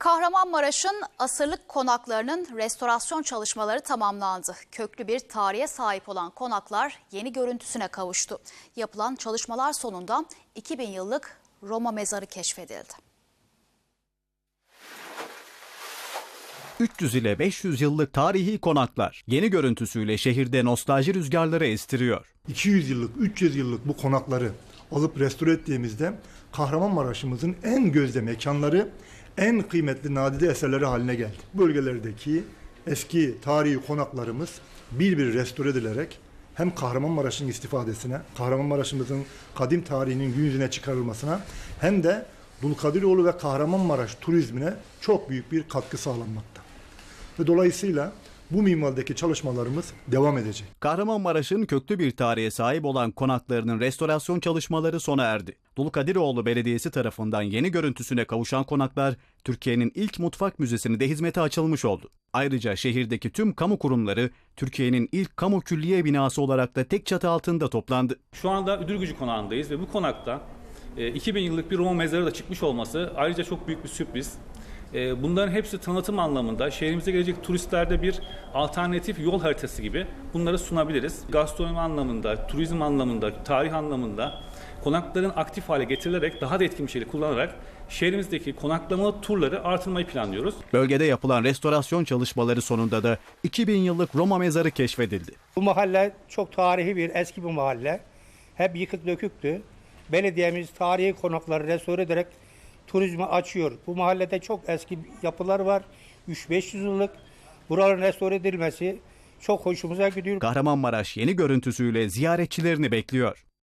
Kahramanmaraş'ın asırlık konaklarının restorasyon çalışmaları tamamlandı. Köklü bir tarihe sahip olan konaklar yeni görüntüsüne kavuştu. Yapılan çalışmalar sonunda 2000 yıllık Roma mezarı keşfedildi. 300 ile 500 yıllık tarihi konaklar yeni görüntüsüyle şehirde nostalji rüzgarları estiriyor. 200 yıllık, 300 yıllık bu konakları alıp restore ettiğimizde Kahramanmaraş'ımızın en gözde mekanları, en kıymetli nadide eserleri haline geldi. Bölgelerdeki eski tarihi konaklarımız bir bir restore edilerek hem Kahramanmaraş'ın istifadesine, Kahramanmaraş'ımızın kadim tarihinin gün yüzüne çıkarılmasına hem de Dulkadiroğlu ve Kahramanmaraş turizmine çok büyük bir katkı sağlanmakta. Ve dolayısıyla bu minvaldeki çalışmalarımız devam edecek. Kahramanmaraş'ın köklü bir tarihe sahip olan konaklarının restorasyon çalışmaları sona erdi. Dulkadiroğlu Belediyesi tarafından yeni görüntüsüne kavuşan konaklar, Türkiye'nin ilk mutfak müzesini de hizmete açılmış oldu. Ayrıca şehirdeki tüm kamu kurumları, Türkiye'nin ilk kamu külliye binası olarak da tek çatı altında toplandı. Şu anda Üdürgücü Konağı'ndayız ve bu konakta e, 2000 yıllık bir Roma mezarı da çıkmış olması ayrıca çok büyük bir sürpriz. E, Bunların hepsi tanıtım anlamında şehrimize gelecek turistlerde bir alternatif yol haritası gibi bunları sunabiliriz. Gastronomi anlamında, turizm anlamında, tarih anlamında konakların aktif hale getirilerek daha da etkin bir şekilde kullanarak şehrimizdeki konaklama turları artırmayı planlıyoruz. Bölgede yapılan restorasyon çalışmaları sonunda da 2000 yıllık Roma mezarı keşfedildi. Bu mahalle çok tarihi bir eski bir mahalle. Hep yıkık döküktü. Belediyemiz tarihi konakları restore ederek turizmi açıyor. Bu mahallede çok eski yapılar var. 3-500 yıllık. Buraların restore edilmesi çok hoşumuza gidiyor. Kahramanmaraş yeni görüntüsüyle ziyaretçilerini bekliyor.